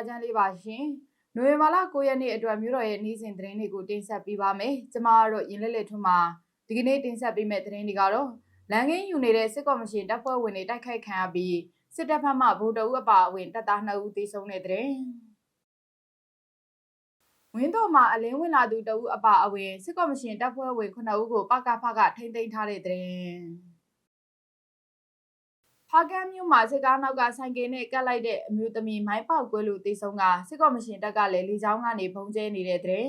္ဂလာညချမ်းလေးပါရှင်။နိုဝင်ဘာလ9ရက်နေ့အတွက်မြို့တော်ရဲ့နေ့စဉ်သတင်းတွေကိုတင်ဆက်ပေးပါမယ်။ကျွန်မကတော့ရင်လက်လက်ထွန်းမှာဒီကနေ့တင်ဆက်ပေးမယ့်သတင်းတွေကတော့လန်ကင်းယူနေတဲ့စစ်ကော်မရှင်တပ်ဖွဲ့ဝင်တွေတိုက်ခိုက်ခံရပြီးစစ်တပ်ဖက်မှဗိုလ်တအုပ်အပါအဝင်တပ်သား2ဦးသေဆုံးတဲ့သတင်း။ဝင်းတော်မှာအလင်းဝင်လာသူတအုပ်အပါအဝင်စစ်ကော်မရှင်တပ်ဖွဲ့ဝင်9ဦးကိုပကဖကထိမ့်သိမ်းထားတဲ့သတင်း။ ဖားကန်းမြို့မှာစစ်ကားနောက်ကဆိုင်ကယ်နဲ့ကတ်လိုက်တဲ့အမျိုးသမီးမိုင်းပေါက်ကွဲလို့တေဆုံးကစစ်ကော်မရှင်တပ်ကလည်းလေကြောင်းကနေဖုံးကျဲနေတဲ့တဲ့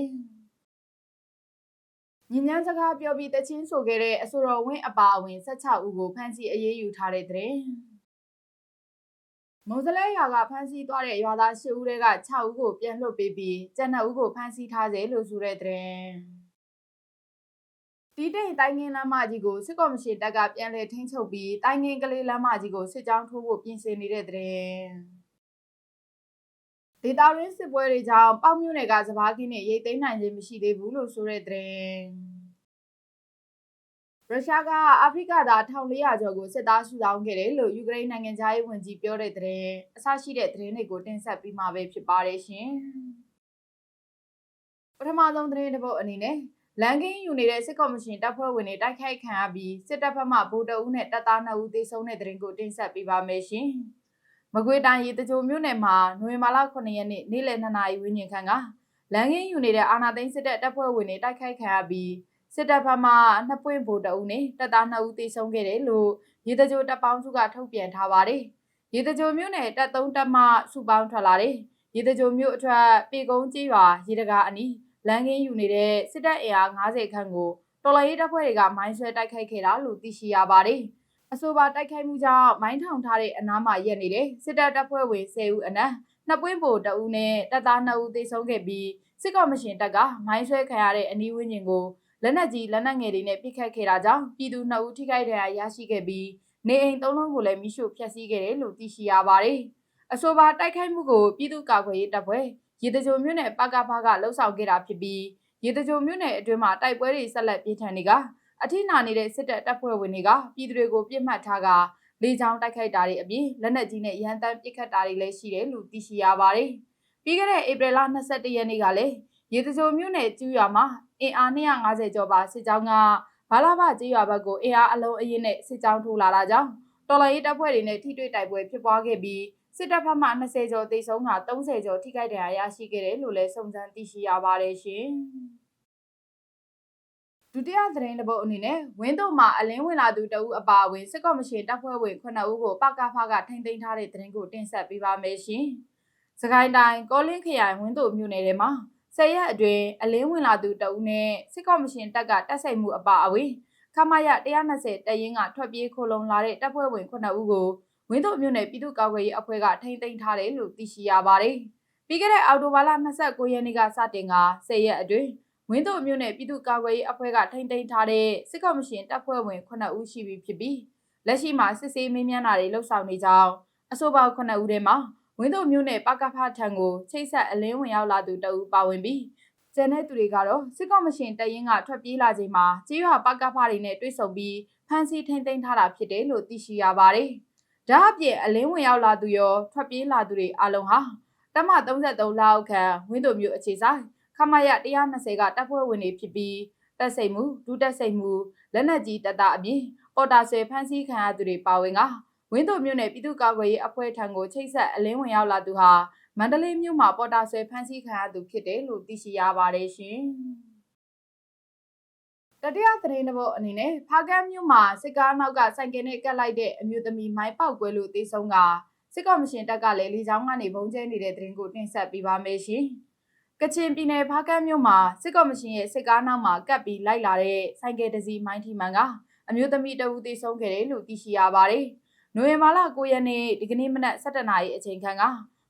ညဉ့်ညမ်းစကားပြောပြီးတချင်းဆိုခဲ့တဲ့အဆိုတော်ဝင်းအပါအဝင်16ဦးကိုဖမ်းဆီးအရေးယူထားတဲ့တဲ့မုံစလဲရွာကဖမ်းဆီးသွားတဲ့ရွာသား10ဦးတွေက6ဦးကိုပြန်လွှတ်ပေးပြီးကျန်2ဦးကိုဖမ်းဆီးထားစေလို့ဆိုတဲ့တဲ့ တီးတိန်တိုင်းငင်းလမ်းမကြီးကိုစစ်ကော်မရှင်တပ်ကပြန်လည်ထိန်းချုပ်ပြီးတိုင်းငင်းကလေးလမ်းမကြီးကိုစစ်ကြောင်းထိုးဖို့ပြင်ဆင်နေတဲ့တဲ့ဒေတာရင်းစစ်ပွဲတွေကြောင့်ပေါက်မြို့နယ်ကစပားကင်းနဲ့ရိတ်သိမ်းနိုင်ခြင်းမရှိသေးဘူးလို့ဆိုတဲ့တဲ့ရုရှားကအာဖရိကသား1400ကျော်ကိုစစ်သားစုဆောင်းခဲ့တယ်လို့ယူကရိန်းနိုင်ငံသားရေးဝန်ကြီးပြောတဲ့တဲ့အဆရှိတဲ့သတင်းတွေကိုတင်ဆက်ပြီးမှာပဲဖြစ်ပါတယ်ရှင်ပထမဆုံးသတင်းတစ်ပုဒ်အနေနဲ့ လန်ကင်းယူနေတဲ့စစ်ကော်မရှင်တပ်ဖွဲ့ဝင်တွေတိုက်ခိုက်ခံရပြီးစစ်တပ်ဘက်မှဗိုလ်တအုပ်နဲ့တပ်သား2ဦးသေဆုံးတဲ့တဲ့ရင်ကိုတင်ဆက်ပေးပါမယ်ရှင်။မကွေးတိုင်းရေတကြိုမြို့နယ်မှာနိုဝင်ဘာလ9ရက်နေ့နေ့လယ်2နာရီဝန်းကျင်ခန့်ကလန်ကင်းယူနေတဲ့အာနာသိန်းစစ်တပ်တပ်ဖွဲ့ဝင်တွေတိုက်ခိုက်ခံရပြီးစစ်တပ်ဘက်မှနှစ်ပွင့်ဗိုလ်တအုပ်နဲ့တပ်သား2ဦးသေဆုံးခဲ့တယ်လို့ရေတကြိုတပ်ပေါင်းစုကထုတ်ပြန်ထားပါတယ်။ရေတကြိုမြို့နယ်တပ်3တပ်မှစုပေါင်းထွက်လာတယ်။ရေတကြိုမြို့အထက်ပေကုန်းကြီးရွာရေတကာအနီး လန်ကင်းယူနေတဲ့စစ်တပ်အင်အား90ခန့်ကိုတော်လှန်ရေးတပ်ဖွဲ့တွေကမိုင်းဆွဲတိုက်ခိုက်ခဲ့တာလို့သိရှိရပါတယ်။အဆိုပါတိုက်ခိုက်မှုကြောင့်မိုင်းထောင်ထားတဲ့အနားမှာရက်နေတဲ့စစ်တပ်တပ်ဖွဲ့ဝင်10ဦးအနက်နှစ်ပွင့်ပိုတအူးနဲ့တပ်သား2ဦးသေဆုံးခဲ့ပြီးစစ်ကော်မရှင်တပ်ကမိုင်းဆွဲခံရတဲ့အနီးဝန်းကျင်ကိုလက်နက်ကြီးလက်နက်ငယ်တွေနဲ့ပစ်ခတ်ခဲ့တာကြောင့်ပြည်သူ2ဦးထိခိုက်ဒဏ်ရာရရှိခဲ့ပြီးနေအိမ်3လုံးကိုလည်းမိရှို့ဖျက်ဆီးခဲ့တယ်လို့သိရှိရပါတယ်။အဆိုပါတိုက်ခိုက်မှုကိုပြည်သူ့ကာကွယ်ရေးတပ်ဖွဲ့ ရေတကြိုမြို့နယ်ပကဖကလှုပ်ဆောင်ခဲ့တာဖြစ်ပြီးရေတကြိုမြို့နယ်အတွင်းမှာတိုက်ပွဲတွေဆက်လက်ပြင်းထန်နေကအထိနာနေတဲ့စစ်တပ်တပ်ဖွဲ့ဝင်တွေကပြည်သူတွေကိုပြစ်မှတ်ထားကလေကြောင်းတိုက်ခိုက်တာတွေအပြင်လက်နက်ကြီးနဲ့ရန်တမ်းပစ်ခတ်တာတွေလည်းရှိတယ်လို့သိရှိရပါတယ်။ပြီးခဲ့တဲ့ဧပြီလ22ရက်နေ့ကလည်းရေတကြိုမြို့နယ်ကျူးရွာမှာအင်အား250ကျော်ပါစစ်ကြောင်းကဘာလာဘကျေးရွာဘက်ကိုအင်အားအလုံးအရင်နဲ့စစ်ကြောင်းထိုးလာတာကြောင့်တော်လိုင်းရေးတပ်ဖွဲ့တွေနဲ့ထိတွေ့တိုက်ပွဲဖြစ်ပွားခဲ့ပြီး စစ်တပ်ဘက်မှ20ကျော်သေဆုံးတာ30ကျော်ထိခိုက်ဒဏ်ရာရရှိခဲ့တယ်လို့လည်းစုံစမ်းသိရှိရပါတယ်ရှင်။ဒုတိယသတင်းတစ်ပုဒ်အနေနဲ့ဝင်းတို့မှာအလင်းဝင်လာသူတဦးအပါအဝင်စစ်ကော်မရှင်တပ်ဖွဲ့ဝင်9ဦးကိုပကဖကထိမ့်သိမ်းထားတဲ့သတင်းကိုတင်ဆက်ပေးပါမယ်ရှင်။စကိုင်းတိုင်းကောလင်းခရိုင်ဝင်းတို့မြို့နယ်ထဲမှာဆယ်ရက်အတွင်းအလင်းဝင်လာသူတဦးနဲ့စစ်ကော်မရှင်တပ်ကတပ်ဆိုင်မှုအပါအဝင်ခမရ120တရင်ကထွက်ပြေးခိုလုံလာတဲ့တပ်ဖွဲ့ဝင်9ဦးကို ဝင်းတို့မြို့နယ်ပြည်သူ့ကာကွယ်ရေးအဖွဲ့ကထိန်းသိမ်းထားတယ်လို့သိရှိရပါတယ်။ပြီးခဲ့တဲ့အောက်တိုဘာလ29ရက်နေ့ကစတင်က10ရက်အတွင်းဝင်းတို့မြို့နယ်ပြည်သူ့ကာကွယ်ရေးအဖွဲ့ကထိန်းသိမ်းထားတဲ့စစ်ကော်မရှင်တပ်ဖွဲ့ဝင်9ဦးရှိပြီဖြစ်ပြီးလက်ရှိမှာစစ်ဆေးမေးမြန်းတာတွေလှုပ်ဆောင်နေကြောင်းအဆိုပါ9ဦးထဲမှာဝင်းတို့မြို့နယ်ပကဖထံကိုချိတ်ဆက်အလင်းဝင်ရောက်လာသူတအူပါဝင်ပြီးကျန်တဲ့သူတွေကတော့စစ်ကော်မရှင်တရင်ကထွက်ပြေးလာချိန်မှာကြေးရွာပကဖတွေနဲ့တွေ့ဆုံပြီးဖမ်းဆီးထိန်းသိမ်းထားတာဖြစ်တယ်လို့သိရှိရပါတယ်။ ဒါအပြင်အလင်းဝင်ရောက်လာသူရောထွက်ပြေးလာသူတွေအလုံးဟာတမ33လောက်ခန့်ဝင်းတို့မျိုးအခြေဆိုင်ခမရ120ကတပ်ဖွဲ့ဝင်တွေဖြစ်ပြီးတက်စိတ်မှုဒုတက်စိတ်မှုလက်နက်ကြီးတပ်သားအပြင်ပေါ်တာဆယ်ဖမ်းဆီးခံရသူတွေပါဝင်ကဝင်းတို့မျိုးနဲ့ပြည်သူ့ကာကွယ်ရေးအဖွဲ့ထံကိုချိတ်ဆက်အလင်းဝင်ရောက်လာသူဟာမန္တလေးမြို့မှာပေါ်တာဆယ်ဖမ်းဆီးခံရသူဖြစ်တယ်လို့သိရှိရပါတယ်ရှင်။ တတိယသတင်းတစ်ပုဒ်အနေနဲ့ဖားကန်းမြို့မှာစစ်ကားနောက်ကစိုက်ကင်နဲ့ကတ်လိုက်တဲ့အမျိုးသမီးမိုင်းပေါက်ကွဲလို့တေဆုံးကစစ်ကော်မရှင်တပ်ကလည်းလေကြောင်းကနေဘုံကျဲနေတဲ့သတင်းကိုတင်ဆက်ပေးပါမယ်ရှင်။ကချင်ပြည်နယ်ဖားကန်းမြို့မှာစစ်ကော်မရှင်ရဲ့စစ်ကားနောက်မှာကတ်ပြီးလိုက်လာတဲ့စိုက်ကယ်တစီမိုင်းထီမန်ကအမျိုးသမီးတဦးတေဆုံးခဲ့တယ်လို့သိရှိရပါတယ်။နိုဝင်ဘာလ9ရက်နေ့ဒီကနေ့မနက်7:00နာရီအချိန်ခန့်က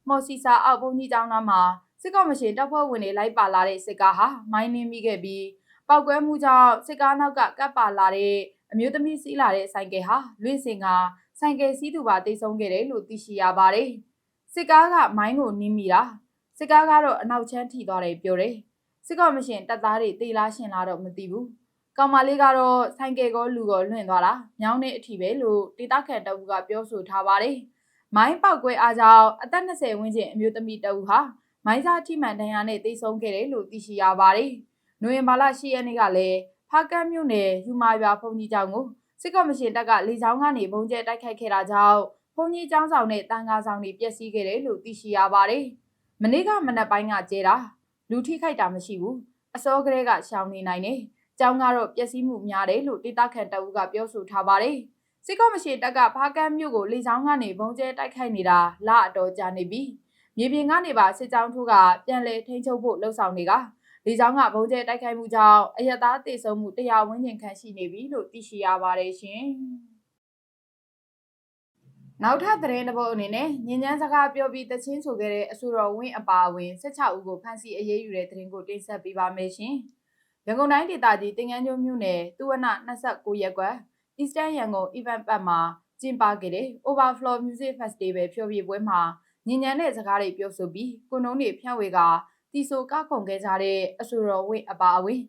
မော်စီစာအောက်ဘုံကြီးကျောင်းသားမှာစစ်ကော်မရှင်တပ်ဖွဲ့ဝင်တွေလိုက်ပါလာတဲ့စစ်ကားဟာမိုင်းနှင်းမိခဲ့ပြီး ပောက်ကွဲမှုကြောင့်စစ်ကားနောက်ကကပ်ပါလာတဲ့အမျိုးသမီးစီးလာတဲ့ဆိုင်ကယ်ဟာလွင့်စင်ကဆိုင်ကယ်စီးသူပါတိတ်ဆုံးခဲ့တယ်လို့သိရှိရပါတယ်။စစ်ကားကမိုင်းကိုနင်းမိတာစစ်ကားကတော့အနောက်ချမ်းထိသွားတယ်ပြောတယ်။စစ်ကော်မရှင်တပ်သားတွေတေးလားရှင်လားတော့မသိဘူး။ကောင်မလေးကတော့ဆိုင်ကယ်ကောလူကောလွင့်သွားတာမြောင်းနေအထိပဲလို့ဒေတာခန်တအူကပြောဆိုထားပါတယ်။မိုင်းပောက်ကွဲအားကြောင့်အသက်20ဝန်းကျင်အမျိုးသမီးတဦးဟာမိုင်းစားထိမှန်ဒဏ်ရာနဲ့တိတ်ဆုံးခဲ့တယ်လို့သိရှိရပါတယ်။ နိုဝင်ဘာလ10ရက်နေ့ကလည်းဖားကတ်မြို့နယ်ယူမာရွာဖုန်ကြီးကျောင်းကိုစစ်ကော်မရှင်တပ်ကလေကြောင်းကနေပုံကျဲတိုက်ခိုက်ခဲ့တာကြောင့်ဖုန်ကြီးကျောင်းဆောင်နဲ့တန်ခါဆောင်တွေပျက်စီးခဲ့တယ်လို့သိရှိရပါတယ်။မနေ့ကမနက်ပိုင်းကကျဲတာလူထိခိုက်တာမရှိဘူး။အစောကလေးကရှောင်နေနိုင်တယ်။ကျောင်းကတော့ပျက်စီးမှုများတယ်လို့ဒေတာခန်တအူးကပြောဆိုထားပါတယ်။စစ်ကော်မရှင်တပ်ကဖားကတ်မြို့ကိုလေကြောင်းကနေပုံကျဲတိုက်ခိုက်နေတာလအတော်ကြာနေပြီ။မြေပြင်ကနေပါစစ်ကြောင်းထိုးကပြန်လည်ထိန်းချုပ်ဖို့လှုံ့ဆော်နေတာ။ လေကြောင်းကဘုံကျဲတိုက်ခိုက်မှုကြောင့်အရသားတေဆုံးမှုတရားဝန်းကျင်ခန့်ရှိနေပြီလို့သိရှိရပါတယ်ရှင်။နောက်ထပ်သတင်းတစ်ပုဒ်အနေနဲ့ညဉ့်ညမ်းစကားပြောပြီးတချင်းဆိုခဲ့တဲ့အဆိုတော်ဝင်းအပါအဝင်16ဦးကိုဖမ်းဆီးအရေးယူတဲ့သတင်းကိုတင်ဆက်ပေးပါမယ်ရှင်။ရန်ကုန်တိုင်းဒေသကြီးတင်ငန်းကျွန်းမြို့နယ်တူဝန29ရပ်ကွက် Eastern Yangon Event Park မှာကျင်းပခဲ့တဲ့ Overflow Music Festival ဖြိုပြပွဲမှာညဉ့်ညမ်းတဲ့စကားတွေပြောဆိုပြီးကိုနှုံးတွေဖြန့်ဝေက တီဆိုကခုန်ခဲ့ကြတဲ့အဆိုတော်ဝင်းအပါအဝင်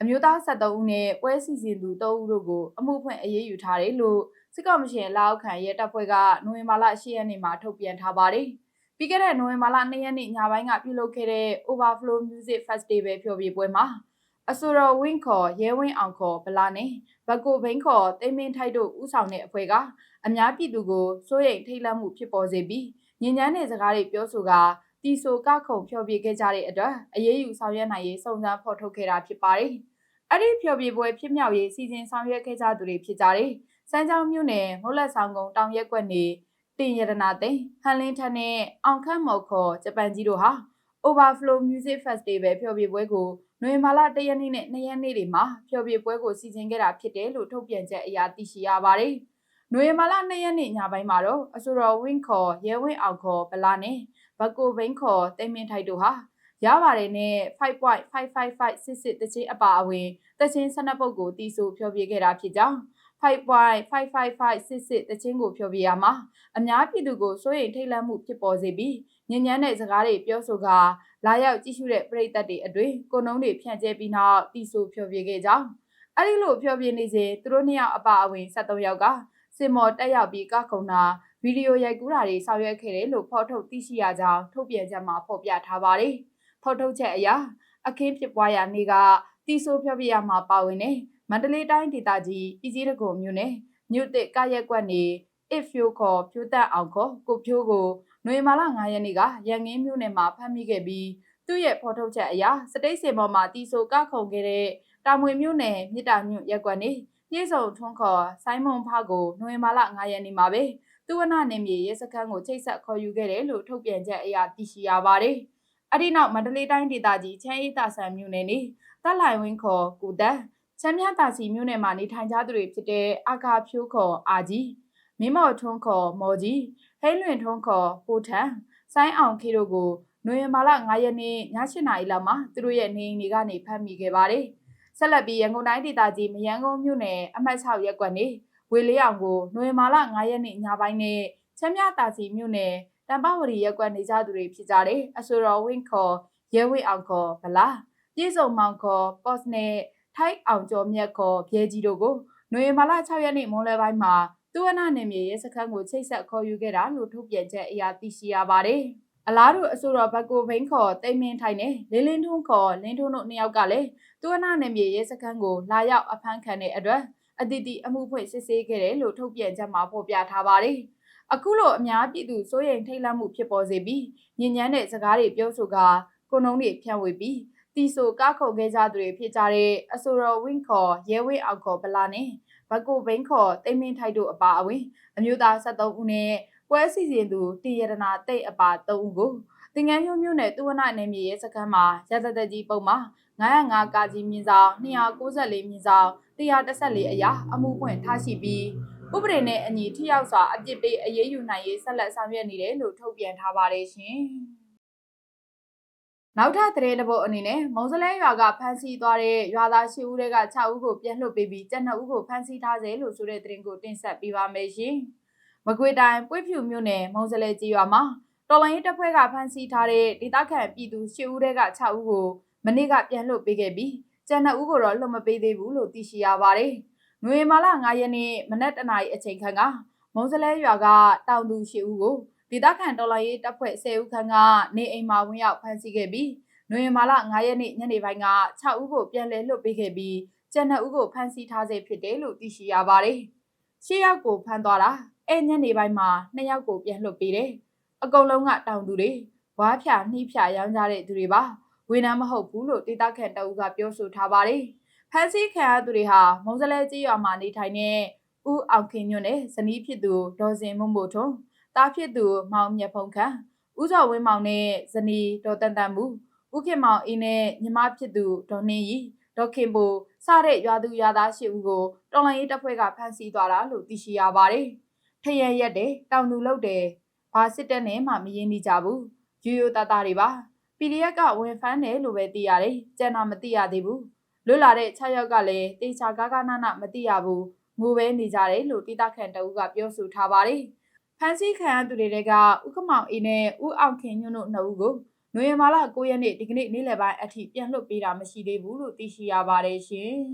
အမျိုးသား73ဦးနဲ့ပွဲစီစဉ်သူ3ဦးတို့ကိုအမှုဖွင့်အရေးယူထားတယ်လို့စစ်ကော်မရှင်လက်အောက်ခံရဲတပ်ဖွဲ့ကနိုဝင်ဘာလ10ရက်နေ့မှာထုတ်ပြန်ထားပါတယ်။ပြီးခဲ့တဲ့နိုဝင်ဘာလ2ရက်နေ့ညပိုင်းကပြုလုပ်ခဲ့တဲ့ Overflow Music Festival ဖြိုပြပွဲမှာအဆိုတော်ဝင်းခေါ်ရဲဝင်းအောင်ခေါ်ဗလာနဲ့ဘကိုဘိန်းခေါ်တိမ့်မင်းထိုက်တို့ဥဆောင်တဲ့အဖွဲ့ကအများပြည်သူကိုစိုးရိမ်ထိတ်လန့်မှုဖြစ်ပေါ်စေပြီးညဉ့်ညမ်းတဲ့စကားတွေပြောဆိုက တီဆိုကခုံဖျော်ပြခဲ့ကြတဲ့အတွက်အရေးယူဆောင်ရွက်နိုင်ရေးစုံစမ်းဖော်ထုတ်ခဲ့တာဖြစ်ပါတယ်။အဲ့ဒီဖျော်ပြပွဲဖြစ်မြောက်ရေးစီစဉ်ဆောင်ရွက်ခဲ့ကြသူတွေဖြစ်ကြတဲ့စမ်းချောင်းမြို့နယ်မိုးလက်ဆောင်ကုန်းတောင်ရက်ကွက်နေတင်ရတနာသိန်းဟန်လင်းထက်နဲ့အောင်ခန့်မော်ခေါ်ဂျပန်ကြီးတို့ဟာ Overflow Music Festival ဖျော်ပြပွဲကိုနိုဝင်ဘာလ၁ရက်နေ့နဲ့၂ရက်နေ့တွေမှာဖျော်ပြပွဲကိုစီစဉ်ခဲ့တာဖြစ်တယ်လို့ထုတ်ပြန်ချက်အရသိရှိရပါတယ်။နိုဝင်ဘာလ၂ရက်နေ့ညပိုင်းမှာတော့အဆိုတော်ဝင်းခေါ်ရဲဝင်းအောင်ခေါ်ဗလာနဲ့ ဘကိုဘိန်းခေါ်တိမ်မင်းထိုက်တို့ဟာရပါတယ်နဲ့5.555စစ်စစ်တချင်းအပါအဝင်တချင်း12ပုတ်ကိုတီးဆိုဖျော်ပြခဲ့တာဖြစ်ကြောင်း5.555စစ်စစ်တချင်းကိုဖျော်ပြရမှာအများပြည်သူကိုစိုးရိမ်ထိတ်လန့်မှုဖြစ်ပေါ်စေပြီးညဉ့်ညမ်းတဲ့စကားတွေပြောဆိုကလာရောက်ကြည့်ရှုတဲ့ပရိသတ်တွေအတွင်းကိုနှုံးတွေဖြန့်ကျဲပြီးနောက်တီဆိုဖျော်ပြခဲ့ကြောင်းအဲ့ဒီလိုဖျော်ပြနေစဉ်သူတို့နှစ်ယောက်အပါအဝင်73ယောက်ကစင်မော်တက်ရောက်ပြီးကခုံတာ ဗီဒီယိုရိုက်ကူးတာတွေဆောင်ရွက်ခဲ့တယ်လို့ဖော်ထုတ်သိရှိရကြောင်းထုတ်ပြန်ချက်မှာဖော်ပြထားပါတယ်။ဖော်ထုတ်ချက်အရအခင်းဖြစ်ပွားရာနေ့ကတီဆိုဖျော်ပြရမှာပါဝင်တဲ့မန္တလေးတိုင်းဒေသကြီးပြည်စည်းတကုံမြို့နယ်မြို့တစ်ကရက်ကွက်နေအဖျိုးခေါ်ဖြိုးတက်အောင်ခေါ်ကိုဖြိုးကိုနွေမာလာ9ရက်နေ့ကရန်ကင်းမြို့နယ်မှာဖမ်းမိခဲ့ပြီးသူ့ရဲ့ဖော်ထုတ်ချက်အရစတိတ်စင်ပေါ်မှာတီဆိုကခုံခဲ့တဲ့တာမွေမြို့နယ်မြစ်တာညွန့်ရက်ကွက်နေညှိစုံထွန်းခေါ်ဆိုင်းမွန်ဖကိုနွေမာလာ9ရက်နေ့မှာပဲ သူဝနနေမြေရဲစခန်းကိုချိတ်ဆက်ခေါ်ယူခဲ့တယ်လို့ထုတ်ပြန်ချက်အရသိရှိရပါတယ်။အဲ့ဒီနောက်မန္တလေးတိုင်းဒေသကြီးချမ်းအေးတာဆန်မြို့နယ်နေတပ်လိုင်ဝင်းခေါ်ကုတက်ချမ်းမြတာစီမြို့နယ်မှာနေထိုင်ကြသူတွေဖြစ်တဲ့အာကာဖြိုးခေါ်အာကြီးမင်းမော်ထွန်းခေါ်မော်ကြီးဟိလွင်ထွန်းခေါ်ပိုထန်ဆိုင်းအောင်ခေတို့ကိုနိုဝင်ဘာလ9ရက်နေ့ည7:00နာရီလောက်မှာသူတို့ရဲ့နေအိမ်တွေကနေဖမ်းမိခဲ့ပါတယ်။ဆက်လက်ပြီးရန်ကုန်တိုင်းဒေသကြီးမရန်ကုန်မြို့နယ်အမှတ်6ရပ်ကွက်နေ ဝေလေးအောင်ကိုနိုဝင်ဘာလ9ရက်နေ့ညပိုင်းနဲ့ချမ်းမြတာစီမြို့နယ်တံပဝရီရက်ကွက်နေကြသူတွေဖြစ်ကြတဲ့အဆိုတော်ဝင်းခေါ်ရဲဝင်းအောင်ခေါ်ဗလာပြည်စုံမောင်ခေါ်ပေါ့စ်နဲ့ထိုက်အောင်ကျော်မြတ်ခေါ်ပြဲကြီးတို့ကိုနိုဝင်ဘာလ6ရက်နေ့မွန်းလွဲပိုင်းမှာသူဝနာနယ်မြေရဲစခန်းကိုချိတ်ဆက်ခေါ်ယူခဲ့တာလို့ထုတ်ပြန်ချက်အရသိရှိရပါတယ်။အလားတူအဆိုတော်ဘက်ကိုဘိန်းခေါ်တိမ်မင်းထိုင်နဲ့လင်းလင်းထွန်းခေါ်လင်းထွန်းတို့နှစ်ယောက်ကလည်းသူဝနာနယ်မြေရဲစခန်းကိုလာရောက်အဖမ်းခံတဲ့အတွက် အတိအတီအမှုဖွင့်စစ်ဆေးခဲ့တယ်လို့ထုတ်ပြန်ချက်မှာဖော်ပြထားပါတယ်။အခုလိုအများပြည်သူစိုးရိမ်ထိတ်လန့်မှုဖြစ်ပေါ်စေပြီးညဉ့်ညမ်းတဲ့စကားတွေပြောဆိုကကိုနှုံးတွေဖြန့်ဝေပြီးတီဆိုကခုန်ခဲ့ကြသူတွေဖြစ်ကြတဲ့အဆိုတော်ဝင်းခေါ်ရဲဝင်းအောင်ခေါ်ဗလာနဲ့ဘကိုဘိန်းခေါ်တိမ်မင်းထိုက်တို့အပါအဝင်အမျိုးသား73ဦးနဲ့ပွဲစီစဉ်သူတီရတနာတိတ်အပါ3ဦးကိုတင်ငန်းမျိုးမျိုးနဲ့တူဝနနယ်မြေရဲစခန်းမှာရတတကြီးပုံမှာ 905ကာကြီးမြင်းဆောင်294မြင်းဆောင်114အရာအမှုဖွင့်ထားရှိပြီးဥပဒေနဲ့အညီထိရောက်စွာအပြစ်ပေးအရေးယူနိုင်ရေးဆက်လက်ဆောင်ရွက်နေတယ်လို့ထုတ်ပြန်ထားပါတယ်ရှင်။နောက်ထပ်သတင်းတစ်ပုဒ်အနေနဲ့မုံစလဲရွာကဖမ်းဆီးသွားတဲ့ရွာသား၈ဦးတွေက6ဦးကိုပြန်လွှတ်ပေးပြီးကျန်2ဦးကိုဖမ်းဆီးထားစေလို့ဆိုတဲ့သတင်းကိုတင်ဆက်ပေးပါမယ်ရှင်။မကွေတိုင်းပွေ့ဖြူမြို့နယ်မုံစလဲကြီးရွာမှာတော်လိုင်းတပ်ဖွဲ့ကဖမ်းဆီးထားတဲ့ဒေသခံပြည်သူ၈ဦးတွေက6ဦးကို မနေ့ကပြန်လွှတ်ပေးခဲ့ပြီးကျန်2ဦးကိုတော့လွှတ်မပေးသေးဘူးလို့သိရှိရပါတယ်။နွေမာလာ9ရက်နေ့မနက်တနာရီအချိန်ခန့်ကမုံစလဲရွာကတောင်သူရှိဦးကိုဒေသခံတော်လှန်ရေးတပ်ဖွဲ့10ဦးခန့်ကနေအိမ်မှာဝင်ရောက်ဖမ်းဆီးခဲ့ပြီးနိုဝင်ဘာလ9ရက်နေ့ညနေပိုင်းက6ဦးကိုပြန်လည်လွှတ်ပေးခဲ့ပြီးကျန်2ဦးကိုဖမ်းဆီးထားဆဲဖြစ်တယ်လို့သိရှိရပါတယ်။ရှစ်ယောက်ကိုဖမ်းသွားတာအဲညနေပိုင်းမှာ2ယောက်ကိုပြန်လွှတ်ပေးတယ်။အကုန်လုံးကတောင်သူတွေဝါးဖြာနှီးဖြာရောင်းကြတဲ့သူတွေပါ။ ဝေနမ်းမဟုတ်ဘူးလို့ဒေသခံတအုပ်ကပြောဆိုထားပါတယ်။ဖမ်းဆီးခံရသူတွေဟာမုံစလဲကြီးရွာမှာနေထိုင်တဲ့ဦးအောင်ခင်ညွန့်နဲ့ဇနီးဖြစ်သူဒေါ်စင်မုံမို့ထွန်းတားဖြစ်သူမောင်မြတ်ဖုံခန့်ဦးစော်ဝင်းမောင်နဲ့ဇနီးဒေါ်တန်တန်မူဦးခင်မောင်အင်းနဲ့ညီမဖြစ်သူဒေါ်နှင်းရီဒေါ်ခင်ဘူစတဲ့ရွာသူရွာသားရှိဦးကိုတော်လိုင်းရေးတပ်ဖွဲ့ကဖမ်းဆီးသွားတာလို့သိရှိရပါတယ်။ထရရက်ရက်တယ်တောင်သူလုပ်တယ်ဘာစစ်တပ်နဲ့မှမရင်းနေကြဘူး။ယူယူတတတွေပါ PDF ကဝင်ဖမ်းတယ်လို့ပဲသိရတယ်။ကျန်တာမသိရသေးဘူး။လွတ်လာတဲ့6ယောက်ကလည်းတေချာကားကားနာနာမသိရဘူး။ငိုပဲနေကြတယ်လို့တိတခန့်တအုပ်ကပြောဆိုထားပါတယ်။ဖန်စီခံရသူတွေကဥက္ကမောင်အေးနဲ့ဥအောင်ခင်ညွန့်တို့နှစ်ဦးကိုနိုဝင်ဘာလ9ရက်နေ့ဒီကနေ့နေ့လယ်ပိုင်းအထိပြန်လွှတ်ပေးတာမရှိသေးဘူးလို့သိရှိရပါတယ်ရှင်။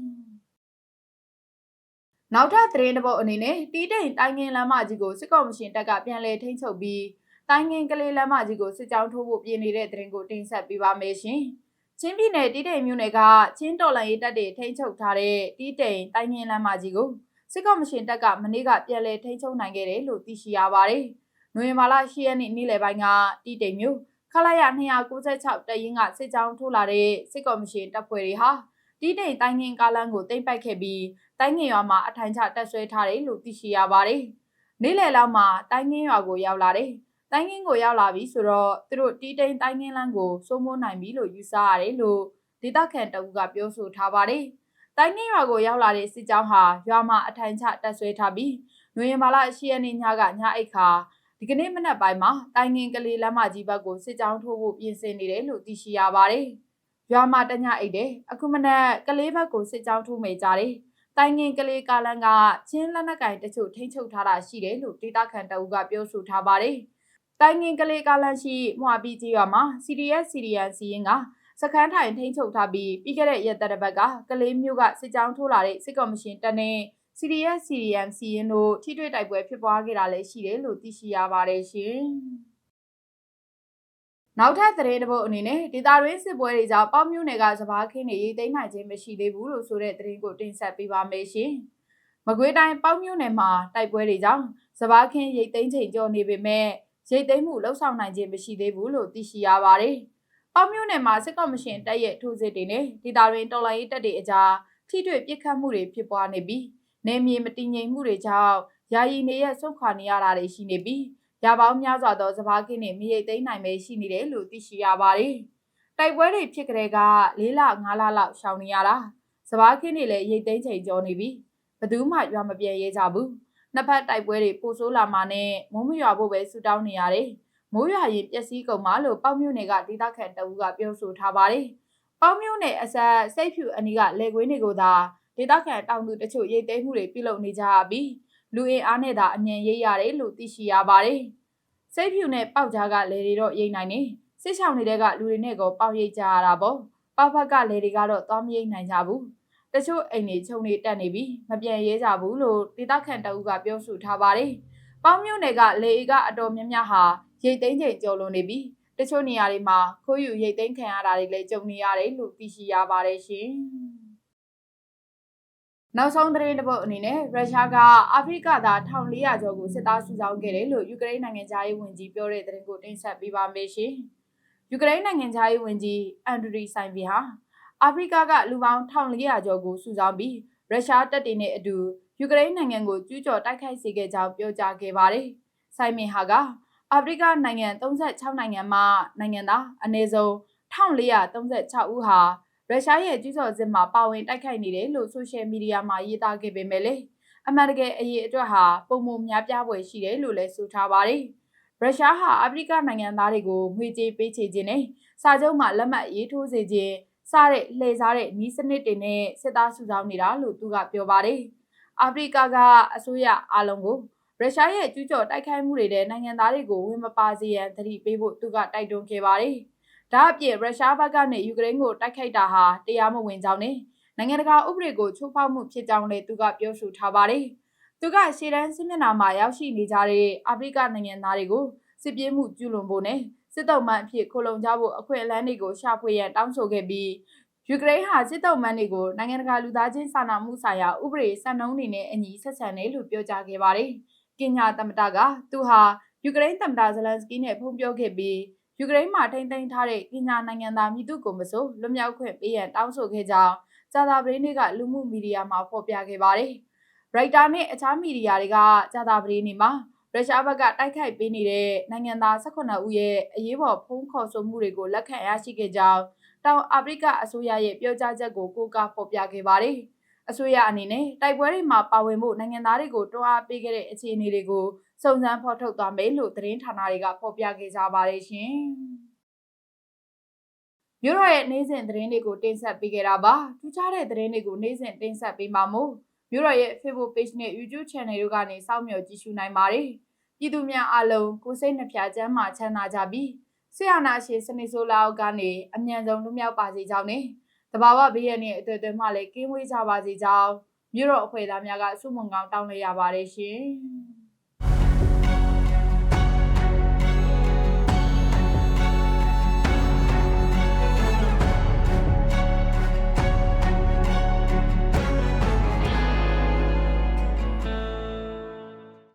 နောက်ထပ်သတင်းတစ်ပုဒ်အနေနဲ့တီးတိန်တိုင်းငင်းလမ်းမကြီးကိုစစ်ကော်မရှင်တပ်ကပြန်လည်ထိန်းချုပ်ပြီး တိုင်းငင်းကလေးလမ်းမကြီးကိုစစ်ကြောင်းထိုးဖို့ပြင်နေတဲ့သတင်းကိုတင်ဆက်ပေးပါမယ်ရှင်။ချင်းပြည်နယ်တီးတိန်မြို့နယ်ကချင်းတော်လန်ရေးတပ်တွေထိန်းချုပ်ထားတဲ့တီးတိန်တိုင်းငင်းလမ်းမကြီးကိုစစ်ကော်မရှင်တပ်ကမနေ့ကပြန်လည်ထိန်းချုပ်နိုင်ခဲ့တယ်လို့သိရှိရပါတယ်။နိုဝင်ဘာလ10ရက်နေ့နေ့လယ်ပိုင်းကတီးတိန်မြို့ခလာရ296တရင်ကစစ်ကြောင်းထိုးလာတဲ့စစ်ကော်မရှင်တပ်ဖွဲ့တွေဟာတီးတိမ်တိုင်းငင်ကားလန်းကိုတိမ့်ပိုက်ခဲ့ပြီးတိုင်းငင်ရွာမှာအထိုင်ချတက်ဆွဲထားတယ်လို့သိရှိရပါတယ်။နေ့လယ်လောက်မှာတိုင်းငင်ရွာကိုရောက်လာတယ်။ တိုင်းငင်ကိုရောက်လာပြီဆိုတော့သူတို့တီးတိမ်တိုင်းငင်လန်းကိုစိုးမိုးနိုင်ပြီလို့ယူဆရတယ်လို့ဒေသခံတအုပ်ကပြောဆိုထားပါတယ်။တိုင်းငင်ရွာကိုရောက်လာတဲ့စစ်ကြောင်းဟာရွာမှာအထိုင်ချတက်ဆွဲထားပြီးနွေမာလာ10ရက်နေ့ညကညအိတ်ခါဒီကနေ့မနက်ပိုင်းမှာတိုင်းငင်ကလေးလမ်းမကြီးဘက်ကိုစစ်ကြောင်းထိုးဖို့ပြင်ဆင်နေတယ်လို့သိရှိရပါတယ်။ရွာမှာတညအိတ်တယ်အခုမနက်ကလေးဘက်ကိုစစ်ကြောင်းထိုးမိကြတယ်။တိုင်းငင်ကလေးကားလန်ကချင်းလက်နက်ကင်တချို့ထိမ့်ချုပ်ထားတာရှိတယ်လို့ဒေတာခန်တအုပ်ကပြောဆိုထားပါတယ်။ တိုင်းငင်ကလေးကားလန်ရှိမွာပြီးကြီးရွာမှာ CDS CDN စီရင်ကစခန်းထိုင်ထိမ့်ချုပ်ထားပြီးပြီးခဲ့တဲ့ရက်သက်တစ်ပတ်ကကလေးမျိုးကစစ်ကြောင်းထိုးလာတဲ့စစ်ကော်မရှင်တပ်နဲ့ CDS CDM စီရင်တို့ထိတွေ့တိုက်ပွဲဖြစ်ပွားခဲ့တာလည်းရှိတယ်လို့သိရှိရပါတယ်ရှင်။နောက်ထပ်သတင်းတစ်ပုဒ်အနေနဲ့ဒေတာရင်းစစ်ပွဲတွေကြောင့်ပေါ့မြို့နယ်ကစဘာခင်းတွေရေးသိမ်းနိုင်ခြင်းမရှိသေးဘူးလို့ဆိုတဲ့သတင်းကိုတင်ဆက်ပေးပါမယ်ရှင်။မကွေးတိုင်းပေါ့မြို့နယ်မှာတိုက်ပွဲတွေကြောင့်စဘာခင်းရိတ်သိမ်းချိန်ကျော်နေပေမဲ့ ရိတ်သိမ်းမှုလှုပ်ဆောင်နိုင်ခြင်းမရှိသေးဘူးလို့သိရှိရပါတယ်။ပေါ့မြို့နယ်မှာစစ်ကော်မရှင်တပ်ရဲ့ထိုးစစ်တွေနဲ့ဒေတာရင်းတော်လိုင်းရေးတပ်တွေအကြားထိတွေ့ပစ်ခတ်မှုတွေဖြစ်ပွားနေပြီးနေမြေမတည်ငြိမ်မှုတွေကြောင့်ယာယီနေရဆုတ်ခွာနေရတာတွေရှိနေပြီးရပေါင်းများစွာသောစဘာကင်းတွေမြေရိတ်သိမ်းနိုင်ပဲရှိနေတယ်လို့သိရှိရပါတယ်။တိုက်ပွဲတွေဖြစ်ကြတဲ့က၄လ၅လလောက်ရှောင်နေရတာစဘာကင်းတွေလည်းရိတ်သိမ်းချိန်ကျော်နေပြီဘသူမှရွာမပြေရဲကြဘူး။ နှစ်ဖက်တိုက်ပွဲတွေပိုဆိုးလာမှနဲ့မိုးမရွာဖို့ပဲဆူတောင်းနေရတယ်။မိုးရွာရင်ပျက်စီးကုန်မှလို့ပေါ့မြို့နယ်ကဒေသခံတအူးကပြောဆိုထားပါတယ်။ပေါ့မြို့နယ်အဆက်စိတ်ဖြူအနီးကလေကွင်းတွေကိုသာဒေသခံတောင်သူတချို့ရိတ်သိမ်းမှုတွေပြုလုပ်နေကြပြီးလူအင်အားနဲ့သာအញ្ញံရိတ်ရတယ်လို့သိရှိရပါတယ်။စိတ်ဖြူနဲ့ပေါက်ကြားကလေတွေတော့ရိတ်နိုင်နေစစ်ဆောင်နေတဲ့ကလူတွေနဲ့ကောပေါက်ရိတ်ကြရတာပေါ့။ပေါက်ဖက်ကလေတွေကတော့သွားမရိတ်နိုင်ကြဘူး။ တချို့အိမ်တွေခြုံနေတက်နေပြီးမပြန်ရဲကြဘူးလို့ဒေသခံတအုပ်ကပြောဆိုထားပါတယ်။ပေါင်းမြို့နယ်ကလေအေကအတော်များများဟာရိတ်သိမ်းချိန်ကျော်လွန်နေပြီးတချို့နေရာတွေမှာခိုးယူရိတ်သိမ်းခံရတာတွေလည်းကြုံနေရတယ်လို့သိရှိရပါတယ်ရှင်။နောက်ဆုံးသတင်းတစ်ပုဒ်အနေနဲ့ရုရှားကအာဖရိကသား1400ကျော်ကိုစစ်သားစုဆောင်းခဲ့တယ်လို့ယူကရိန်းနိုင်ငံသားရေးဝန်ကြီးပြောတဲ့သတင်းကိုတင်ဆက်ပေးပါမယ်ရှင်။ယူကရိန်းနိုင်ငံသားရေးဝန်ကြီးအန်ဒရီဆိုင်ဗီဟာ အာဖရိကကလူပေါင်း1400ကျော်ကိုစုဆောင်းပြီးရုရှားတပ်တွေနဲ့အတူယူကရိန်းနိုင်ငံကိုကျူးကျော်တိုက်ခိုက်စေခဲ့ကြောင်းပြောကြားခဲ့ပါတယ်။ဆိုင်မင်ဟာကအာဖရိကနိုင်ငံ36နိုင်ငံမှနိုင်ငံသားအနည်းဆုံး1436ဦးဟာရုရှားရဲ့ကျူးကျော်စစ်မှာပါဝင်တိုက်ခိုက်နေတယ်လို့ဆိုရှယ်မီဒီယာမှာရေးသားခဲ့ပေမဲ့လေအမှန်တကယ်အရေးအတွက်ဟာပုံမများပြားပွဲရှိတယ်လို့လည်းဆိုထားပါတယ်။ရုရှားဟာအာဖရိကနိုင်ငံသားတွေကိုငွေကြေးပေးချေခြင်းနဲ့စာချုပ်မှာလက်မှတ်ရေးထိုးစေခြင်း စတဲ့လှည့်စားတဲ့နီးစနစ်တွေနဲ့စစ်သားစုဆောင်းနေတာလို့သူကပြောပါတယ်။အာဖရိကကအစိုးရအလုံးကိုရုရှားရဲ့ကျူးကျော်တိုက်ခိုက်မှုတွေတဲ့နိုင်ငံသားတွေကိုဝင်မပါစေရန်သတိပေးဖို့သူကတိုက်တွန်းခဲ့ပါတယ်။ဒါအပြင်ရုရှားဘက်ကနေယူကရိန်းကိုတိုက်ခိုက်တာဟာတရားမဝင်ကြောင်းနဲ့နိုင်ငံတကာဥပဒေကိုချိုးဖောက်မှုဖြစ်ကြောင်းလည်းသူကပြောဆိုထားပါတယ်။သူကရှေ့တန်းစစ်မျက်နှာမှာရောက်ရှိနေကြတဲ့အာဖရိကနိုင်ငံသားတွေကိုစစ်ပြေးမှုကျူးလွန်ဖို့နဲ့ စစ်တုံးမှန်အဖြစ်ခိုလုံကြဖို့အခွင့်အလမ်းတွေကိုရှာဖွေရန်တောင်းဆိုခဲ့ပြီးယူကရိန်းဟာစစ်တုံးမှန်တွေကိုနိုင်ငံတကာလူသားချင်းစာနာမှုဆိုင်ရာဥပဒေစံနှုန်းတွေနဲ့အညီဆက်ဆံတယ်လို့ပြောကြားခဲ့ပါတယ်။ကင်ညာသမ္မတကသူဟာယူကရိန်းသမ္မတဇလန်စကီနဲ့ဖုန်းပြောခဲ့ပြီးယူကရိန်းမှာထိန်းသိမ်းထားတဲ့ကင်ညာနိုင်ငံသားမိသူကိုမဆိုလွတ်မြောက်ခွင့်ပေးရန်တောင်းဆိုခဲ့ကြောင်းဇာတာပရင်းတွေကလူမှုမီဒီယာမှာဖော်ပြခဲ့ပါတယ်။ရိုက်တာနဲ့အခြားမီဒီယာတွေကကြာတာပတေးနေ့မှာ ရုရှားဘက်ကတိုက်ခိုက်ပေးနေတဲ့နိုင်ငံသား18ဦးရဲ့အရေးပေါ်ဖုန်းခေါ်ဆိုမှုတွေကိုလက်ခံရရှိခဲ့ကြောင်းတောင်အာဖရိကအစိုးရရဲ့ပြောကြားချက်ကိုကိုးကားဖော်ပြခဲ့ပါတယ်။အစိုးရအနေနဲ့တိုက်ပွဲတွေမှာပါဝင်မှုနိုင်ငံသားတွေကိုတွန်းအားပေးခဲ့တဲ့အခြေအနေတွေကိုစုံစမ်းဖော်ထုတ်သွားမယ်လို့သတင်းဌာနတွေကဖော်ပြခဲ့ကြပါတယ်ရှင်။မြို့တော်ရဲ့နေ့စဉ်သတင်းတွေကိုတင်ဆက်ပေးခဲ့တာပါ။ထူးခြားတဲ့သတင်းတွေကိုနေ့စဉ်တင်ဆက်ပေးမှာမို့ မြို့တော်ရဲ့ Facebook Page နဲ့ YouTube Channel တို့ကနေစောင့်မျှော်ကြည့်ရှုနိုင်ပါတယ်။ပြည်သူများအားလုံးကိုယ်စိတ်နှဖျားချမ်းသာချမ်းသာကြပြီးဆရာနာရှင်စနေဆိုးလောက်ကနေအမြန်ဆုံးလွတ်မြောက်ပါစေကြောင်းနဲ့တဘာဝဘေးရန်ရဲ့အတွေ့အကြုံမှလည်းကင်းဝေးကြပါစေကြောင်းမြို့တော်အဖွဲ့သားများကဆုမွန်ကောင်းတောင်းလိုက်ရပါတယ်ရှင်။